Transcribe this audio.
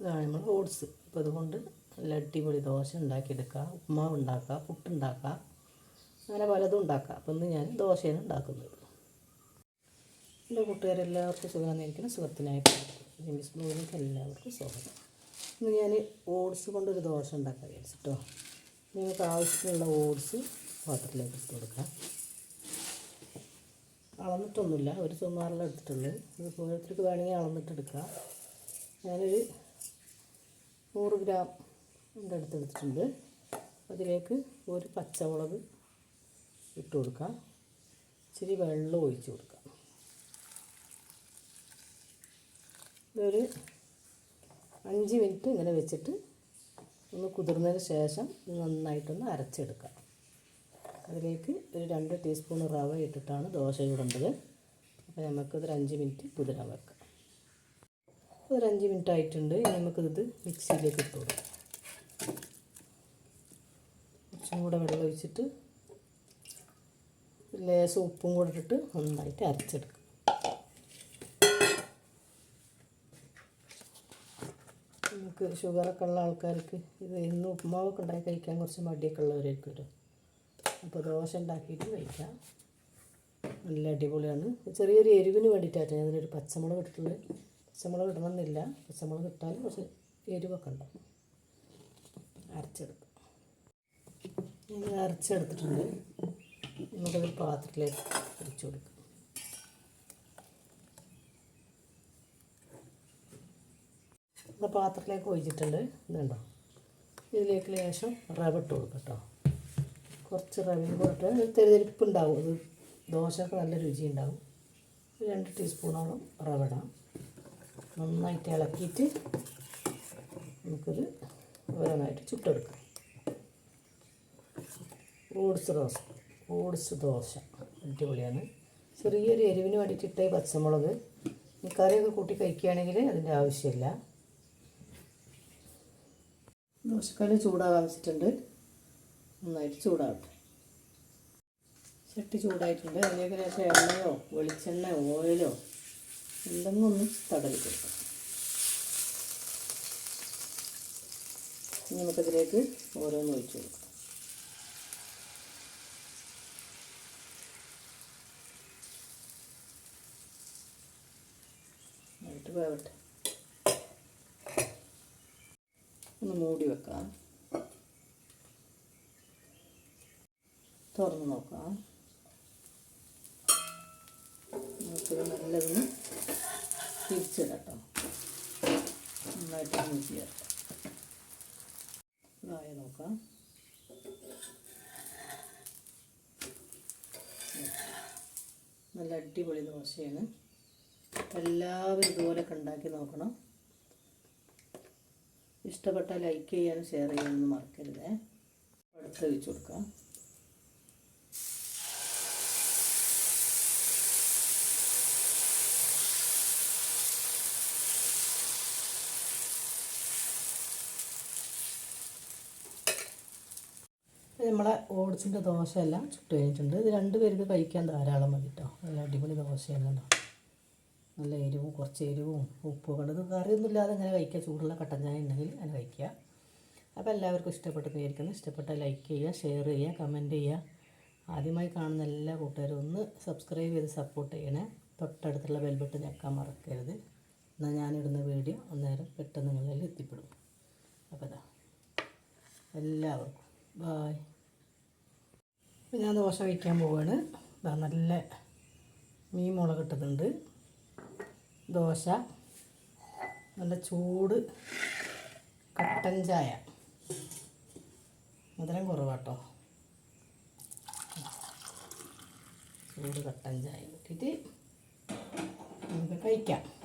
ഇതാണ് നമ്മൾ ഓട്സ്. അപ്പോൾ അതുകൊണ്ട് നല്ല അടിപൊളി ദോശ ഉണ്ടാക്കിയെടുക്കുക ഉപ്മാവ് ഉണ്ടാക്കുക പുട്ടുണ്ടാക്കുക അങ്ങനെ പലതും ഉണ്ടാക്കുക അപ്പോൾ ഇന്ന് ഞാൻ ദോശയാണ് ഉണ്ടാക്കുന്നത്. എന്റെ കൂട്ടുകാരെല്ലാവർക്കും സുഖമായിരിക്കണം സുഖത്തിനായിട്ട് ജെമിസ് ബ്ലോഗിലേക്ക് എല്ലാവർക്കും സ്വാഗതം. ഇന്ന് ഞാൻ ഓട്സ് കൊണ്ടൊരു ദോശ ഉണ്ടാക്കാൻ വിചാരിച്ചിട്ടോ. നിങ്ങൾക്ക് ആവശ്യത്തിനുള്ള ഓട്സ് പാത്രത്തിലേക്ക് ഇട്ട് കൊടുക്കാം. അളന്നിട്ടൊന്നുമില്ല. ഒരു എടുത്തിട്ടുള്ളൂ ഇത് ഓരോരുത്തർക്ക് വേണമെങ്കിൽ അളന്നിട്ടെടുക്കുക ഞാനൊരു നൂറ് ഗ്രാം എന്റെ അടുത്ത് എടുത്തിട്ടുണ്ട് അതിലേക്ക് ഒരു പച്ചമുളക് ഇട്ട് കൊടുക്കാം. ഇച്ചിരി വെള്ളം ഒഴിച്ച് കൊടുക്കാം. ഇതൊരു അഞ്ച് മിനിറ്റ് ഇങ്ങനെ വെച്ചിട്ട് ഒന്ന് കുതിർന്നതിന് ശേഷം നന്നായിട്ടൊന്ന് അരച്ചെടുക്കാം. അതിലേക്ക് ഒരു രണ്ട് ടീസ്പൂൺ റവ ഇട്ടിട്ടാണ് ദോശ ചൂടേണ്ടത്. അപ്പോൾ നമുക്കിതൊരു അഞ്ച് മിനിറ്റ് കുതിരാൻ വെക്കാം. ഒരു മിനിറ്റ് ആയിട്ടുണ്ട് ഇനി നമുക്കിത് മിക്സിയിലേക്ക് ഇട്ട് കുറച്ചും കൂടെ വെള്ളം ഒഴിച്ചിട്ട് ലേശം ഉപ്പും കൂടെ ഇട്ടിട്ട് നന്നായിട്ട് അരച്ചെടുക്കും. നമുക്ക് ഷുഗറൊക്കെ ഉള്ള ആൾക്കാർക്ക് ഇത് ഇന്ന് ഉപ്പുമാവൊക്കെ ഉണ്ടാക്കി കഴിക്കാൻ കുറച്ച് മടിയൊക്കെ ഉള്ളവരായിരിക്കും വരും അപ്പോൾ ദോശ ഉണ്ടാക്കിയിട്ട് കഴിക്കാം. നല്ല അടിപൊളിയാണ്. ചെറിയൊരു എരിവിന് വേണ്ടിയിട്ടാണ് ഞാനൊരു പച്ചമുളക് ഇട്ടിട്ടുള്ളത്. പച്ചമുളക് ഇടണമെന്നില്ല. പച്ചമുളക് ഇട്ടാൽ കുറച്ച് എരിവൊക്കെ ഉണ്ടാവും അരച്ചെടുക്കും. ഞാൻ അരച്ചെടുത്തിട്ടുണ്ട്. നമുക്കതൊരു പാത്രത്തിലേക്ക് ഒഴിച്ചു കൊടുക്കാം. നമ്മുടെ പാത്രത്തിലേക്ക് ഒഴിച്ചിട്ടുണ്ട്. ഇതുണ്ടോ ഇതിലേക്ക് ലേശം റവ ഇട്ട് കൊടുക്കും കേട്ടോ. കുറച്ച് റവയും കൂടെ ഇട്ട് തെരുതെരിപ്പ് ഉണ്ടാവും ദോശക്ക് നല്ല രുചി ഉണ്ടാവും ഒരു രണ്ട് ടീസ്പൂണോളം റവ ഇടാം. നന്നായിട്ട് ഇളക്കിയിട്ട് നമുക്കിത് ഓരോന്നായിട്ട് ചുട്ടെടുക്കാം. Oats dosa oats dosa. അടിപൊളിയാണ്. ചെറിയൊരു എരിവിന് വേണ്ടിയിട്ടിട്ടേ പച്ചമുളക്. ഈ കറിയൊക്കെ കൂട്ടി കഴിക്കുകയാണെങ്കിൽ അതിന്റെ ആവശ്യമില്ല. ദോശക്കല്ല് ചൂടാകാൻ വെച്ചിട്ടുണ്ട് നന്നായിട്ട് ചൂടാവട്ടെ. ചട്ടി ചൂടായിട്ടുണ്ട്. അതിലേക്ക് എണ്ണയോ വെളിച്ചെണ്ണയോ ഓയിലോ എന്തെങ്കിലും ഒന്ന് തടവി കൊടുക്കാം നമുക്കതിലേക്ക് ഓരോന്ന് ഒഴിച്ചു കൊടുക്കാം. ഒന്ന് മൂടി വെക്കാം. തുറന്ന് നോക്കാം. നമുക്കിത് നല്ലതൊന്ന് തിരിച്ചിടട്ടോ നന്നായിട്ട് ചേർക്കാം ഇതായി നോക്കാം. നല്ല അടിപൊളി ദോശയാണ്. എല്ലാവരും ഇതുപോലൊക്കെ ഉണ്ടാക്കി നോക്കണം. ഇഷ്ടപ്പെട്ടാൽ ലൈക്ക് ചെയ്യാനും ഷെയർ ചെയ്യാനൊന്നും മറക്കരുത്. അടുത്ത് വെച്ച് കൊടുക്കാം. നമ്മളെ ഓട്സിന്റെ ദോശയെല്ലാം ചുട്ട് കഴിഞ്ഞിട്ടുണ്ട്. ഇത് രണ്ട് പേർക്ക് കഴിക്കാൻ ധാരാളം മതി കേട്ടോ നല്ല അടിപൊളി കേട്ടോ നല്ല എരിവും കുറച്ച് എരിവും ഉപ്പും കണ്ടത് കറിയൊന്നും ഇല്ലാതെ ഇങ്ങനെ കഴിക്കുക. ചൂടുള്ള കട്ടൻ ചായ ഉണ്ടെങ്കിൽ അങ്ങനെ കഴിക്കുക. അപ്പോൾ എല്ലാവർക്കും ഇഷ്ടപ്പെട്ടെന്ന് വിചാരിക്കുന്നു. ഇഷ്ടപ്പെട്ട ലൈക്ക് ചെയ്യുക ഷെയർ ചെയ്യുക കമന്റ് ചെയ്യുക. ആദ്യമായി കാണുന്ന എല്ലാ കൂട്ടുകാരും ഒന്ന് സബ്സ്ക്രൈബ് ചെയ്ത് സപ്പോർട്ട് ചെയ്യണേ. തൊട്ടടുത്തുള്ള ബെൽബട്ട് ഞെക്കാൻ മറക്കരുത്. എന്നാൽ ഞാനിടുന്ന വീഡിയോ അന്നേരം പെട്ടെന്ന് നിങ്ങളിൽ എത്തിപ്പെടും. അപ്പോൾ എല്ലാവർക്കും. ബായ് അപ്പോൾ ഞാൻ ദോശ വയ്ക്കാൻ പോവുകയാണ് ഇതാ നല്ല മീൻ മുളക് ഇട്ടതുണ്ട് ദോശ നല്ല ചൂട് കട്ടൻ ചായ. മധുരം കുറവാട്ടോ. ചൂട് കട്ടൻ ചായ. ഇട്ടിട്ട് നമുക്ക് കഴിക്കാം.